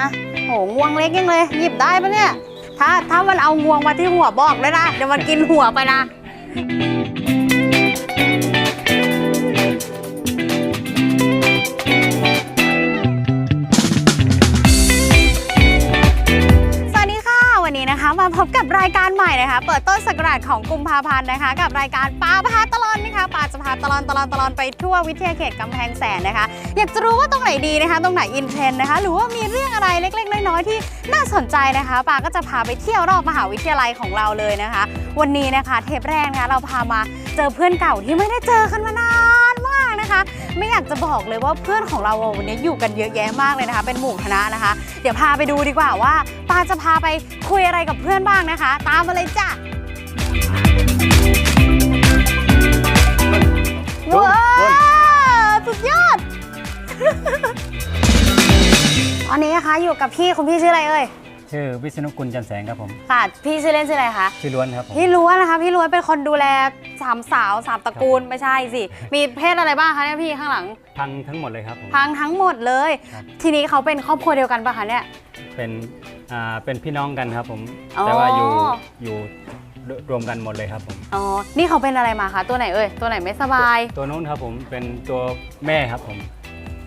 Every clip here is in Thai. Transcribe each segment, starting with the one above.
อะโหงวงเล็กยังเลย หยิบได้ปะเนี่ย ถ้าถ้ามันเอางวงมาที่หัวบอกเลยนะ เดี๋ยวมันกินหัวไปนะ สวัสดีค่ะ วันนี้นะคะ มาพบกับรายการใหม่นะคะ เปิดต้นสักราชของกุมภาพันธ์นะคะ กับรายการปาพาตลอนนะคะ ตลอนตลอนตลอนไปทั่ววิทยาเขตกำแพงแสนนะคะ อยากจะรู้ว่าตรงไหนดีนะคะ ตรงไหนอินเทรนด์นะคะ หรือว่ามีเรื่องอะไรเล็กๆน้อยๆที่น่าสนใจนะคะปาก็จะพาไปเที่ยวรอบมหาวิทยาลัยของเราเลยนะคะ วันนี้นะคะ เทปแรกนะคะเราพามาเจอเพื่อนเก่าที่ไม่ได้เจอกันมานานมากนะคะ ไม่อยากจะบอกเลยว่าเพื่อนของเราวันนี้อยู่กันเยอะแยะมากเลยนะคะ เป็นหมู่คณะนะคะ เดี๋ยวพาไปดูดีกว่าว่าปาจะพาไปคุยอะไรกับเพื่อนบ้างนะคะ ตามมาเลยจ้ะ ว้าวสุดยอดตอนนี้นะคะอยู่กับพี่คุณพี่ชื่ออะไรเอ่ย ชื่อวิษณุกุลจันแสงครับผมค่ะ พี่ชื่อเล่นชื่ออะไรคะ ชื่อล้วนครับผม พี่ล้วนนะคะ พี่ล้วนเป็นคนดูแลสามสาวสามตระกูลไม่ใช่สิ มีเพศอะไรบ้างคะเนี่ยพี่ข้างหลัง พังทั้งหมดเลยครับผม พังทั้งหมดเลย ครับ ทีนี้เขาเป็นครอบครัวเดียวกันปะคะเนี่ย เป็น อ่า เป็นพี่น้องกันครับผม อ๋อ แต่ว่าอยู่ อยู่ รวมกันหมดเลยครับผม อ๋อ นี่เขาเป็นอะไรมาคะ ตัวไหนเอ่ย ตัวไหนไม่สบาย ตัวนู้นครับผมเป็นตัวแม่ครับผม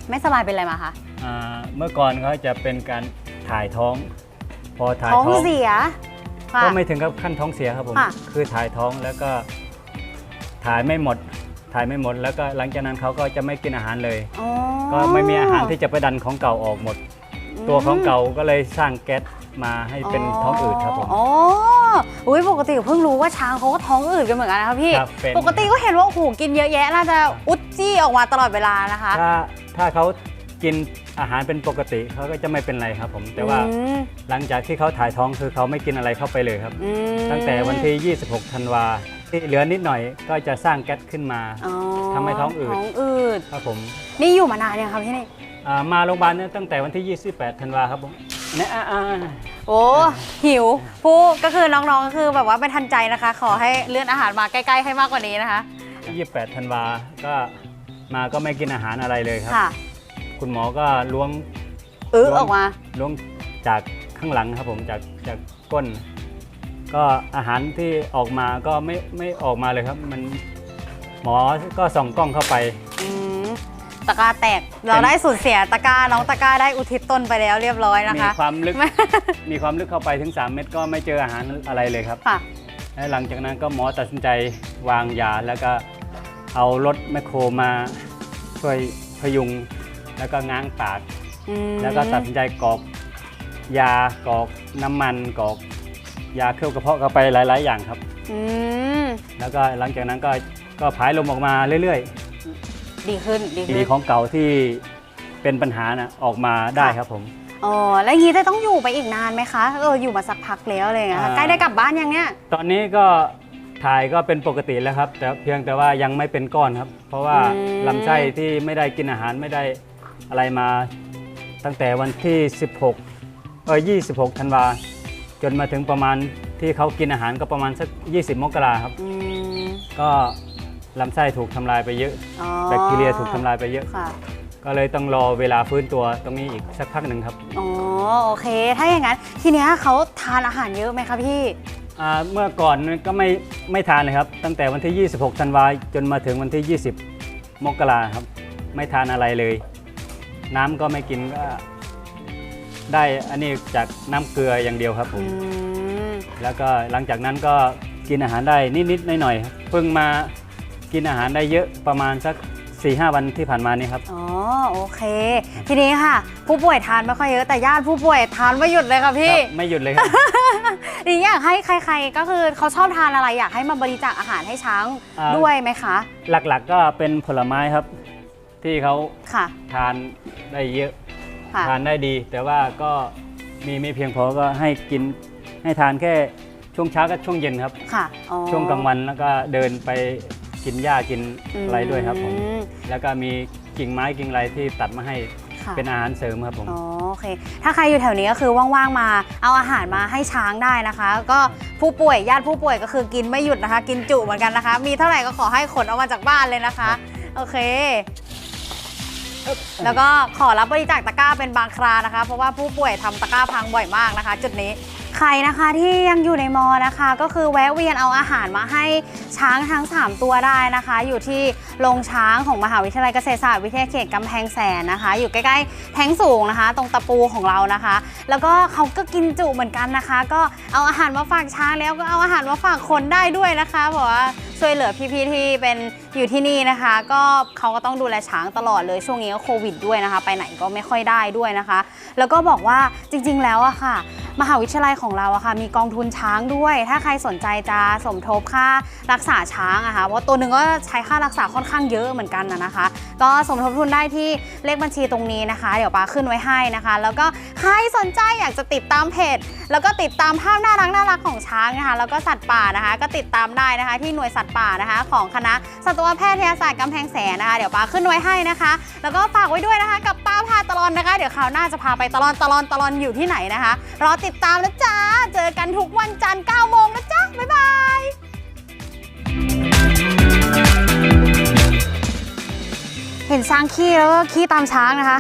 ไม่สบายเป็นอะไรมาคะ อ่าเมื่อก่อนเขาจะเป็นการถ่ายท้อง พอถ่ายท้องท้องเสียค่ะ ก็ไม่ถึงกับขั้นท้องเสียครับผม ค่ะ คือถ่ายท้องแล้วก็ถ่ายไม่หมด ถ่ายไม่หมด แล้วก็หลังจากนั้นเขาก็จะไม่กินอาหารเลย อ๋อก็ไม่มีอาหารที่จะไปดันของเก่าออกหมด ตัวของเก่าก็เลยสร้างแก๊สมาให้เป็นท้องอืดครับผม อ๋ออุ้ยปกติเพิ่งรู้ว่าช้างเขาก็ท้องอืดกันเหมือนกันนะครับพี่ ครับเป็น ปกติก็เห็นว่าโอ้โหกินเยอะแยะน่าจะอุดจี้ออกมาตลอดเวลานะคะ ถ้าถ้าเขากินอาหารเป็นปกติเขาก็จะไม่เป็นไรครับผม แต่ว่าอืมหลังจากที่เขาถ่ายท้องคือเขาไม่กินอะไรเข้าไปเลยครับ อืมตั้งแต่วันที่ 26 ธันวาที่เหลือนิดหน่อยก็จะสร้างแก๊สขึ้นมา อ๋อทำให้ท้องอืด ท้องอืด ครับผม นี่อยู่มานานยังครับพี่นี่ อ่ามาโรงพยาบาลเนี่ยตั้งแต่วันที่ 28 ธันวาครับผมเนี่ยอ่าอ่าโอ้หิวผู้ก็คือน้องๆก็คือแบบว่าไม่ทันใจนะคะ ขอให้เลื่อนอาหารมาใกล้ๆให้มากกว่านี้นะคะ 28 ธันวาก็มาก็ไม่กินอาหารอะไรเลยครับ ค่ะคุณหมอก็ล้วงเออออกมา ล้วงจากข้างหลังครับผมจากจากก้น ก็อาหารที่ออกมาก็ไม่ไม่ออกมาเลยครับ มันหมอก็ส่องกล้องเข้าไป อืม ตะกร้าแตก เราได้สูญเสียตะกร้าน้องตะกร้าได้อุทิศตนไปแล้วเรียบร้อยนะมีคะ ความลึกไม่มีความลึกเข้าไปถึง 3 เมตรก็ไม่เจออาหารอะไรเลยครับ ค่ะ และหลังจากนั้นก็หมอตัดสินใจวางยาแล้วก็เอารถแมคโครมาช่วยพยุง แล้วก็ง้างปาก อืมแล้วก็ตัดสินใจกรอกยากรอกน้ำมันกรอกยาเคลือบกระเพาะเข้าไปหลาย ๆ อย่างครับ อืมแล้วก็หลังจากนั้นก็ก็ผายลมออกมาเรื่อย ดีขึ้นดีๆทีขึ้นนี้ของเก่าที่เป็นปัญหานะออกมาได้ครับผม อ๋อ แล้วอย่างนี้จะต้องอยู่ไปอีกนานไหมคะ เออ อยู่มาสักพักแล้วอะไรอย่างเลยนะคะอ่า ใกล้ได้กลับบ้านยังเนี่ย ตอนนี้ก็ถ่ายก็เป็นปกติแล้วครับ แต่เพียงแต่ว่ายังไม่เป็นก้อนครับ เพราะว่าลำไส้ที่ไม่ได้กินอาหารไม่ได้อะไรมา ตั้งแต่วันที่ 16เออ26ธันวาจนมาถึงประมาณที่เขากินอาหารก็ประมาณสัก 20 มกราครับ อืมก็ ลำไส้ถูกทำลายไปเยอะ อ๋อแบคทีเรียถูกทำลายไปเยอะ ค่ะ ก็เลยต้องรอเวลาฟื้นตัวตรงนี้อีกสักพักหนึ่งครับอ๋อโอเค ถ้าอย่างนั้น ทีเนี้ยเขาทานอาหารเยอะไหมคะพี่ อ่าเมื่อก่อนก็ไม่ไม่ทานเลยครับ ตั้งแต่วันที่ 26 ธันวาจนมาถึงวันที่ 20 มกราครับ ไม่ทานอะไรเลย น้ำก็ไม่กินก็ได้อันนี้จากน้ำเกลืออย่างเดียวครับผอืม ม แล้วก็หลังจากนั้นก็กินอาหารได้นิดๆหน่อยๆครับเพิ่งมา กินอาหารได้เยอะประมาณสัก4-5วันที่ผ่านมานี้ครับ อ๋อโอเค ทีนี้ค่ะ ผู้ป่วยทานไม่ค่อยเยอะแต่ญาติผู้ป่วยทานไม่หยุดเลยค่ะพี่ครับไม่หยุดเลยครับ นี่อยากให้ใคร ๆ ก็คือเขาชอบทานอะไรอยากให้มาบริจาคอาหารให้ช้างอ่า ด้วยไหมคะ หลักๆก็เป็นผลไม้ครับ ที่เขาค่ะทานได้เยอะ ค่ะทานได้ดี แต่ว่าก็มีไม่เพียงพอก็ให้กินให้ทานแค่ช่วงเช้ากับช่วงเย็นครับ ค่ะอ๋อช่วงกลางวันแล้วก็เดินไป กินหญ้ากินอะไรด้วยครับผม อืม แล้วก็มีกิ่งไม้กิ่งอะไรที่ตัดมาให้ค่ะเป็นอาหารเสริมครับผม อ๋อโอเค ถ้าใครอยู่แถวนี้ก็คือว่างๆมาเอาอาหารมาให้ช้างได้นะคะ ก็ผู้ป่วยญาติผู้ป่วยก็คือกินไม่หยุดนะคะ กินจุเหมือนกันนะคะ มีเท่าไหร่ก็ขอให้ขนออกมาจากบ้านเลยนะคะ โอเค แล้วก็ขอรับบริจาคตะกร้าเป็นบางครานะคะ เพราะว่าผู้ป่วยทำตะกร้าพังบ่อยมากนะคะ จุดนี้ ใครนะคะที่ยังอยู่ในมอนะคะ ก็คือแวะเวียนเอาอาหารมาให้ช้างทั้ง 3 ตัวได้นะคะ อยู่ที่โรงช้างของมหาวิทยาลัยเกษตรศาสตร์วิทยาเขตกำแพงแสนนะคะ อยู่ใกล้ๆแท้งสูงนะคะ ตรงตะปูของเรานะคะ แล้วก็เขาก็กินจุเหมือนกันนะคะ ก็เอาอาหารมาฝากช้างแล้วก็เอาอาหารมาฝากคนได้ด้วยนะคะบอกว่าช่วยเหลือพี่ๆที่เป็นอยู่ที่นี่นะคะ ก็เขาก็ต้องดูแลช้างตลอดเลยช่วงนี้ก็โควิดด้วยนะคะ ไปไหนก็ไม่ค่อยได้ด้วยนะคะ แล้วก็บอกว่าจริง ๆ แล้วอะค่ะ มหาวิทยาลัยของเราอะค่ะมีกองทุนช้างด้วย ถ้าใครสนใจจะสมทบค่ารักษาช้างอะค่ะเพราะตัวหนึ่งก็ใช้ค่ารักษาค่อนข้างเยอะเหมือนกันนะนะคะ ก็สมทบทุนได้ที่เลขบัญชีตรงนี้นะคะ เดี๋ยวปาขึ้นไว้ให้นะคะ แล้วก็ใครสนใจอยากจะติดตามเพจแล้วก็ติดตามภาพน่ารักน่ารักของช้างนะคะ แล้วก็สัตว์ป่านะคะ ก็ติดตามได้นะคะ ที่หน่วยสัตว์ป่านะคะ ของคณะสัตวแพทยศาสตร์กำแพงแสนนะคะเดี๋ยวปาขึ้นไว้ให้นะคะ แล้วก็ฝากไว้ด้วยนะคะ กับป้าพาตลอนนะคะ เดี๋ยวคราวหน้าจะพาไปตลอนตลอนตลอนอยู่ที่ไหนนะคะรอติดตามนะจ๊ะ เจอกันทุกวันจันทร์9โมงนะจ๊ะ บ๊ายบายเห็นช้างขี้แล้วก็ขี้ตามช้างนะคะ